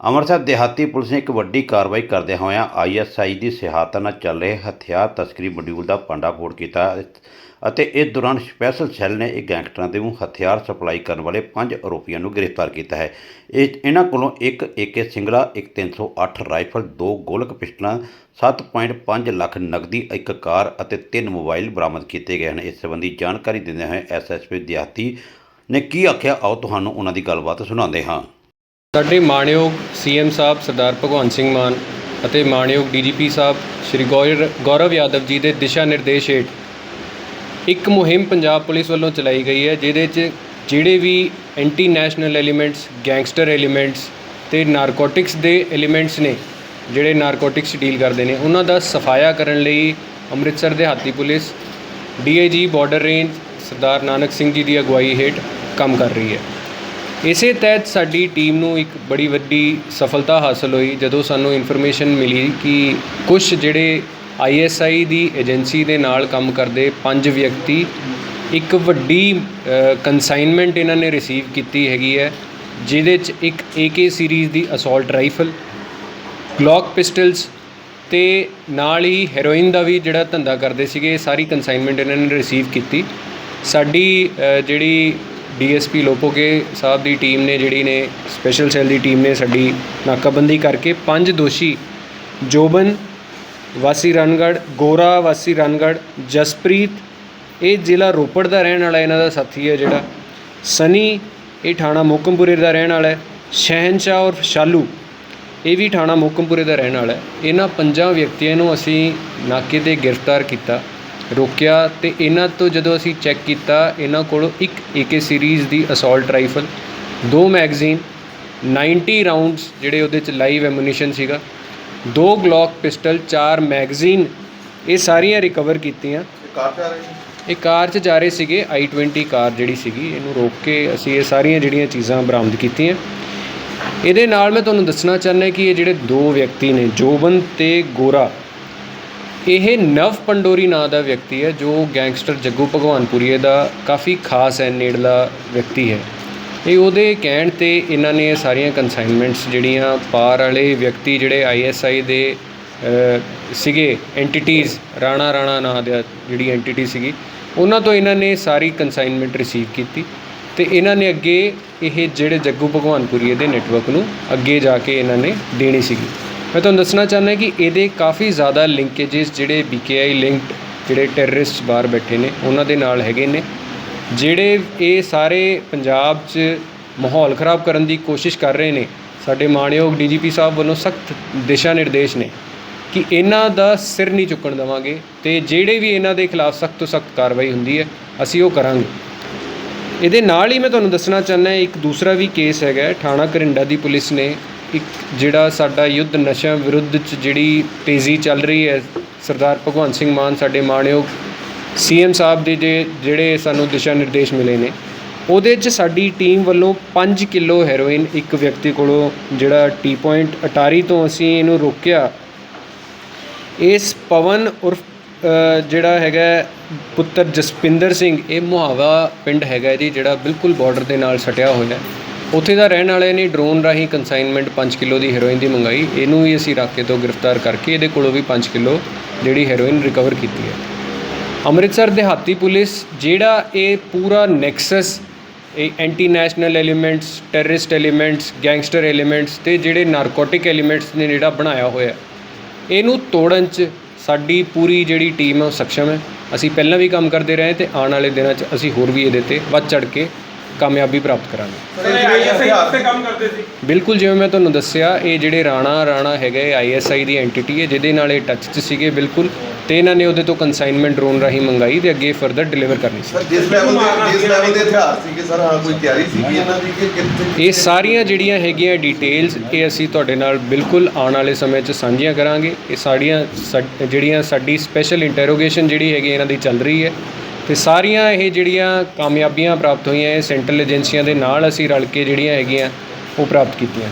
ਅੰਮ੍ਰਿਤਸਰ ਦਿਹਾਤੀ ਪੁਲਿਸ ਨੇ ਇੱਕ ਵੱਡੀ ਕਾਰਵਾਈ ਕਰਦਿਆਂ ਹੋਇਆਂ ਆਈਐਸਆਈ ਦੀ ਸਹਾਇਤਾ ਨਾਲ ਚੱਲ ਰਹੇ ਹਥਿਆਰ ਤਸਕਰੀ ਮੋਡਿਊਲ ਦਾ ਪਾਂਡਾਫੋੜ ਕੀਤਾ ਅਤੇ ਇਸ ਦੌਰਾਨ ਸਪੈਸ਼ਲ ਸੈੱਲ ਨੇ ਇਹ ਗੈਂਗਸਟਰਾਂ ਦੇ ਨੂੰ ਹਥਿਆਰ ਸਪਲਾਈ ਕਰਨ ਵਾਲੇ ਪੰਜ ਆਰੋਪੀਆਂ ਨੂੰ ਗ੍ਰਿਫਤਾਰ ਕੀਤਾ ਹੈ। ਇਹ ਇਹਨਾਂ ਕੋਲੋਂ ਇੱਕ ਏਕੇ ਸਿੰਗਲਾ, ਇੱਕ 308 ਰਾਈਫਲ, ਦੋ ਗੋਲਕ ਪਿਸਟਲਾਂ 7.5 ਲੱਖ ਨਕਦੀ, ਇੱਕ ਕਾਰ ਅਤੇ ਤਿੰਨ ਮੋਬਾਈਲ ਬਰਾਮਦ ਕੀਤੇ ਗਏ ਹਨ। ਇਸ ਸੰਬੰਧੀ ਜਾਣਕਾਰੀ ਦਿੰਦੇ ਹੋਏ ਐਸਐਸਪੀ ਦਿਹਾਤੀ ਨੇ ਕੀ ਆਖਿਆ, ਆਓ ਤੁਹਾਨੂੰ ਉਹਨਾਂ ਦੀ ਗੱਲਬਾਤ ਸੁਣਾਉਂਦੇ ਹਾਂ। ਸਾਡੇ ਮਾਣਯੋਗ ਸੀਐਮ ਸਾਹਿਬ ਸਰਦਾਰ ਭਗਵੰਤ ਸਿੰਘ ਮਾਨ ਅਤੇ ਮਾਣਯੋਗ ਡੀਜੀਪੀ ਸਾਹਿਬ ਸ਼੍ਰੀ ਗੌਰ ਗੌਰਵ ਯਾਦਵ ਜੀ ਦੇ ਦਿਸ਼ਾ ਨਿਰਦੇਸ਼ ਹੇਠ ਇੱਕ ਮੁਹਿੰਮ ਪੰਜਾਬ ਪੁਲਿਸ ਵੱਲੋਂ ਚਲਾਈ ਗਈ ਹੈ, ਜਿਹਦੇ 'ਚ ਜਿਹੜੇ ਵੀ anti national elements gangster elements ਤੇ ਨਾਰਕੋਟਿਕਸ ਦੇ ਐਲੀਮੈਂਟਸ ਨੇ, ਜਿਹੜੇ ਨਾਰਕੋਟਿਕਸ ਡੀਲ ਕਰਦੇ ਨੇ, ਉਹਨਾਂ ਦਾ ਸਫਾਇਆ ਕਰਨ ਲਈ ਅੰਮ੍ਰਿਤਸਰ ਦੇ ਹਾਤੀ police DIG border range Sardar Nanak Singh ji ਦੀ ਅਗਵਾਈ ਹੇਠ ਕੰਮ ਕਰ ਰਹੀ ਹੈ। ਇਸੇ ਤਹਿਤ ਸਾਡੀ ਟੀਮ ਨੂੰ ਇੱਕ ਬੜੀ ਵੱਡੀ ਸਫਲਤਾ ਹਾਸਲ ਹੋਈ, ਜਦੋਂ ਸਾਨੂੰ ਇਨਫੋਰਮੇਸ਼ਨ ਮਿਲੀ ਕਿ ਕੁਝ ਜਿਹੜੇ ਆਈਐਸਆਈ ਦੀ ਏਜੰਸੀ ਦੇ ਨਾਲ ਕੰਮ ਕਰਦੇ ਪੰਜ ਵਿਅਕਤੀ, ਇੱਕ ਵੱਡੀ ਕਨਸਾਈਨਮੈਂਟ ਇਹਨਾਂ ਨੇ ਰਿਸੀਵ ਕੀਤੀ ਹੈਗੀ ਹੈ, ਜਿਹਦੇ 'ਚ ਇੱਕ AK ਸੀਰੀਜ਼ ਦੀ ਅਸੌਲਟ ਰਾਈਫਲ ਗਲੌਕ ਪਿਸਟਲਸ ਤੇ ਨਾਲ ਹੀ ਹੈਰੋਇਨ ਦਾ ਵੀ ਜਿਹੜਾ ਧੰਦਾ ਕਰਦੇ ਸੀਗੇ, ਸਾਰੀ ਕਨਸਾਈਨਮੈਂਟ ਇਹਨਾਂ ਨੇ ਰਿਸੀਵ ਕੀਤੀ। ਸਾਡੀ ਜਿਹੜੀ ਡੀਐਸਪੀ ਲੋਪੋਕੇ ਸਾਹਿਬ ਦੀ ਟੀਮ ਨੇ, ਜਿਹੜੀ ਨੇ ਸਪੈਸ਼ਲ ਸੈੱਲ ਦੀ ਟੀਮ ਨੇ ਸਾਡੀ ਨਾਕਾਬੰਦੀ ਕਰਕੇ ਪੰਜ ਦੋਸ਼ੀ ਜੋਬਨ ਵਾਸੀ ਰਣਗੜ ਗੋਰਾ ਵਾਸੀ ਰਣਗੜ ਜਸਪ੍ਰੀਤ, ਇਹ ਜ਼ਿਲ੍ਹਾ ਰੋਪੜ ਦਾ ਰਹਿਣ ਵਾਲਾ ਇਹਨਾਂ ਦਾ ਸਾਥੀ ਹੈ ਜਿਹੜਾ। ਸਨੀ, ਇਹ ਥਾਣਾ ਮੋਕਮਪੁਰੇ ਦਾ ਰਹਿਣ ਵਾਲਾ ਹੈ। ਸ਼ਹਿਨਸ਼ਾਹ ਔਰ ਸ਼ਾਲੂ, ਇਹ ਵੀ ਥਾਣਾ ਮੋਕਮਪੁਰੇ ਦਾ ਰਹਿਣ ਵਾਲਾ ਹੈ। ਇਹਨਾਂ ਪੰਜਾਂ ਵਿਅਕਤੀਆਂ ਨੂੰ ਅਸੀਂ ਨਾਕੇ ਤੇ ਗ੍ਰਿਫਤਾਰ ਕੀਤਾ। ਰੋਕਿਆ ਤੇ ਇਹਨਾਂ ਤੋਂ ਜਦੋਂ ਅਸੀਂ ਚੈੱਕ ਕੀਤਾ ਇਹਨਾਂ ਕੋਲੋਂ ਇੱਕ AK ਸੀਰੀਜ਼ ਦੀ ਅਸੌਲਟ ਰਾਈਫਲ ਦੋ ਮੈਗਜ਼ੀਨ 90 ਰਾਉਂਡਸ ਜਿਹੜੇ ਉਹਦੇ ਚ ਲਾਈਵ ਐਮੂਨੀਸ਼ਨ ਸੀਗਾ ਦੋ ਗਲੌਕ ਪਿਸਟਲ ਚਾਰ ਮੈਗਜ਼ੀਨ ਇਹ ਸਾਰੀਆਂ ਰਿਕਵਰ ਕੀਤੀਆਂ। ਇਹ ਕਾਰ 'ਚ ਜਾ ਰਹੇ ਸੀਗੇ i20 ਕਾਰ ਜਿਹੜੀ ਸੀਗੀ ਇਹਨੂੰ ਰੋਕ ਕੇ ਅਸੀਂ ਇਹ ਸਾਰੀਆਂ ਜਿਹੜੀਆਂ ਚੀਜ਼ਾਂ ਬਰਾਮਦ ਕੀਤੀਆਂ। ਇਹਦੇ ਨਾਲ ਮੈਂ ਤੁਹਾਨੂੰ ਦੱਸਣਾ ਚਾਹੁੰਦਾ ਕਿ ਇਹ ਜਿਹੜੇ ਦੋ ਵਿਅਕਤੀ ਨੇ ਜੋਬਨ ਤੇ ਗੋਰਾ ਇਹ ਨਵ ਪੰਡੋਰੀ ਨਾਂ ਦਾ ਵਿਅਕਤੀ ਹੈ, ਜੋ ਗੈਂਗਸਟਰ ਜੱਗੂ ਭਗਵਾਨਪੁਰੀਏ ਦਾ ਕਾਫੀ ਖਾਸ ਹੈ ਨੇੜਲਾ ਵਿਅਕਤੀ ਹੈ। ਇਹ ਉਹਦੇ ਕਹਿਣ ਤੇ ਇਹਨਾਂ ਨੇ ਇਹ ਸਾਰੀਆਂ ਕਨਸਾਈਨਮੈਂਟਸ ਜਿਹੜੀਆਂ ਪਾਰ ਵਾਲੇ ਵਿਅਕਤੀ ਜਿਹੜੇ ਆਈਐਸਆਈ ਦੇ ਸੀਗੇ ਐਂਟੀਟੀਜ਼ ਰਾਣਾ ਰਾਣਾ ਨਾਂ ਦੇ ਜਿਹੜੀ ਐਂਟੀਟੀ ਸੀਗੀ, ਉਹਨਾਂ ਤੋਂ ਇਹਨਾਂ ਨੇ ਸਾਰੀ ਕਨਸਾਈਨਮੈਂਟ ਰਿਸੀਵ ਕੀਤੀ ਤੇ ਇਹਨਾਂ ਨੇ ਅੱਗੇ ਇਹ ਜਿਹੜੇ ਜੱਗੂ ਭਗਵਾਨਪੁਰੀਏ ਦੇ ਨੈਟਵਰਕ ਨੂੰ ਅੱਗੇ ਜਾ ਕੇ ਇਹਨਾਂ ਨੇ ਦੇਣੀ ਸੀਗੀ। ਮੈਂ ਤੁਹਾਨੂੰ ਦੱਸਣਾ ਚਾਹੁੰਦਾ ਕਿ ਇਹਦੇ ਕਾਫੀ ਜ਼ਿਆਦਾ ਲਿੰਕੇजेस ਜਿਹੜੇ BKI ਲਿੰਕਡ ਜਿਹੜੇ ਟੈਰਰਿਸਟ ਬਾਹਰ ਬੈਠੇ ਨੇ, ਉਹਨਾਂ ਦੇ ਨਾਲ ਹੈਗੇ ਨੇ, ਜਿਹੜੇ ਇਹ ਸਾਰੇ ਪੰਜਾਬ 'ਚ ਮਾਹੌਲ ਖਰਾਬ ਕਰਨ ਦੀ ਕੋਸ਼ਿਸ਼ ਕਰ ਰਹੇ ਨੇ, ਸਾਡੇ ਮਾਣਯੋਗ ਡੀਜੀਪੀ ਸਾਹਿਬ ਵੱਲੋਂ ਸਖਤ ਦਿਸ਼ਾ ਨਿਰਦੇਸ਼ ਨੇ ਕਿ ਇਹਨਾਂ ਦਾ ਸਿਰ ਨਹੀਂ ਚੁੱਕਣ ਦੇਵਾਂਗੇ ਤੇ ਜਿਹੜੇ ਵੀ ਇਹਨਾਂ ਦੇ ਖਿਲਾਫ ਸਖਤ ਤੋਂ ਸਖਤ ਕਾਰਵਾਈ ਹੁੰਦੀ ਹੈ, ਅਸੀਂ ਉਹ ਕਰਾਂਗੇ। ਇਹਦੇ ਨਾਲ ਹੀ ਮੈਂ ਤੁਹਾਨੂੰ ਦੱਸਣਾ ਚਾਹੁੰਦਾ, ਇੱਕ ਦੂਸਰਾ ਵੀ ਕੇਸ ਹੈਗਾ, ਥਾਣਾ ਕਰਿੰਡਾ ਦੀ ਪੁਲਿਸ ਨੇ ਇੱਕ ਜਿਹੜਾ ਸਾਡਾ ਯੁੱਧ ਨਸ਼ਿਆਂ ਵਿਰੁੱਧ ਚ ਜਿਹੜੀ ਤੇਜ਼ੀ ਚੱਲ ਰਹੀ ਹੈ, ਸਰਦਾਰ ਭਗਵੰਤ ਸਿੰਘ ਮਾਨ ਸਾਡੇ ਮਾਣਯੋਗ ਸੀਐਮ ਸਾਹਿਬ ਦੇ ਜੇ, ਜਿਹੜੇ ਸਾਨੂੰ ਦਿਸ਼ਾ ਨਿਰਦੇਸ਼ ਮਿਲੇ ਨੇ, ਉਹਦੇ 'ਚ ਸਾਡੀ ਟੀਮ ਵੱਲੋਂ 5 ਕਿਲੋ ਹੈਰੋਇਨ ਇੱਕ ਵਿਅਕਤੀ ਕੋਲੋਂ ਜਿਹੜਾ ਟੀ ਪੁਆਇੰਟ ਅਟਾਰੀ ਤੋਂ ਅਸੀਂ ਇਹਨੂੰ ਰੋਕਿਆ। ਇਸ ਪਵਨ ਉਰਫ ਜਿਹੜਾ ਹੈਗਾ ਪੁੱਤਰ ਜਸਪਿੰਦਰ ਸਿੰਘ, ਇਹ ਮੁਹਾਵਾ ਪਿੰਡ ਹੈਗਾ ਜੀ, ਜਿਹੜਾ ਬਿਲਕੁਲ ਬਾਰਡਰ ਦੇ ਨਾਲ ਸਟਿਆ ਹੋਇਆ। ਹੈ ਉੱਥੇ ਦਾ ਰਹਿਣ ਵਾਲੇ ਨੇ ਡਰੋਨ ਰਾਹੀਂ ਕੰਸਾਈਨਮੈਂਟ 5 ਕਿਲੋ ਦੀ ਹੈਰੋਇਨ ਦੀ ਮੰਗਾਈ। ਇਹਨੂੰ ਵੀ ਅਸੀਂ ਰਾਕੇ ਤੋਂ ਗ੍ਰਿਫਤਾਰ ਕਰਕੇ ਇਹਦੇ ਕੋਲੋਂ ਵੀ 5 ਕਿਲੋ ਜਿਹੜੀ ਹੈਰੋਇਨ ਰਿਕਵਰ ਕੀਤੀ ਹੈ। ਅੰਮ੍ਰਿਤਸਰ ਦਿਹਾਤੀ ਪੁਲਿਸ, ਜਿਹੜਾ ਇਹ ਪੂਰਾ ਨੈਕਸਸ ਇਹ anti national elements terrorist elements gangster elements ਤੇ ਜਿਹੜੇ ਨਾਰਕੋਟਿਕ ਐਲੀਮੈਂਟਸ ਨੇ ਜਿਹੜਾ ਬਣਾਇਆ ਹੋਇਆ, ਇਹਨੂੰ ਤੋੜਨ 'ਚ ਸਾਡੀ ਪੂਰੀ ਜਿਹੜੀ ਟੀਮ ਹੈ ਉਹ ਸક્ષਮ ਹੈ। ਅਸੀਂ ਪਹਿਲਾਂ ਵੀ ਕੰਮ ਕਰਦੇ ਰਹੇ ਤੇ ਆਉਣ ਵਾਲੇ ਦਿਨਾਂ 'ਚ ਅਸੀਂ ਹੋਰ ਵੀ ਇਹਦੇ ਤੇ ਵੱਧ ਚੜ ਕੇ ਕਾਮਯਾਬੀ ਪ੍ਰਾਪਤ ਕਰਾਂਗੇ। ਸਰ ਇਹ ਆਈਐਸਆਈ ਵਾਸਤੇ ਕੰਮ ਕਰਦੇ ਸੀ? ਬਿਲਕੁਲ ਜਿਵੇਂ ਮੈਂ ਤੁਹਾਨੂੰ ਦੱਸਿਆ ਇਹ ਜਿਹੜੇ ਰਾਣਾ ਰਾਣਾ ਹੈਗਾ ਇਹ ਆਈਐਸਆਈ ਦੀ ਐਂਟੀਟੀ ਹੈ ਜਿਹਦੇ ਨਾਲ ਇਹ ਟੱਚ 'ਚ ਸੀਗੇ ਬਿਲਕੁਲ। ਤੇ ਇਹਨਾਂ ਨੇ ਉਹਦੇ ਤੋਂ ਕਨਸਾਈਨਮੈਂਟ ਡਰੋਨ ਰਾਹੀਂ ਮੰਗਾਈ ਤੇ ਅੱਗੇ ਫਰਦਰ ਡਿਲੀਵਰ ਕਰਨੀ ਸੀ। ਸਰ ਜਿਸ ਲੈਵਲ ਦੇ ਜਿਸ ਲੈਵਲ ਦੇ ਹਥਿਆਰ ਸੀਗੇ ਸਰ ਹਾਂ ਕੋਈ ਤਿਆਰੀ ਸੀਗੀ ਇਹਨਾਂ ਦੀ ਕਿ ਕਿੱਥੇ ਇਹ ਸਾਰੀਆਂ ਜਿਹੜੀਆਂ ਹੈਗੀਆਂ ਡਿਟੇਲਸ ਇਹ ਅਸੀਂ ਤੁਹਾਡੇ ਨਾਲ ਬਿਲਕੁਲ ਆਉਣ ਵਾਲੇ ਸਮੇਂ 'ਚ ਸਾਂਝੀਆਂ ਕਰਾਂਗੇ। ਇਹ ਸਾਡੀਆਂ ਸਾ- ਜਿਹੜੀਆਂ ਸਾਡੀ ਸਪੈਸ਼ਲ ਇੰਟਰੋਗੇਸ਼ਨ ਜਿਹੜੀ ਹੈਗੀ ਇਹਨਾਂ ਦੀ ਚੱਲ ਰਹੀ ਹੈ। ਤੇ ਸਾਰੀਆਂ ਇਹ ਜਿਹੜੀਆਂ ਕਾਮਯਾਬੀਆਂ ਪ੍ਰਾਪਤ ਹੋਈਆਂ, ਇਹ ਸੈਂਟਰਲ ਏਜੰਸੀਆਂ ਦੇ ਨਾਲ ਅਸੀਂ ਰਲ ਕੇ ਜਿਹੜੀਆਂ ਹੈਗੀਆਂ, ਉਹ ਪ੍ਰਾਪਤ ਕੀਤੀਆਂ।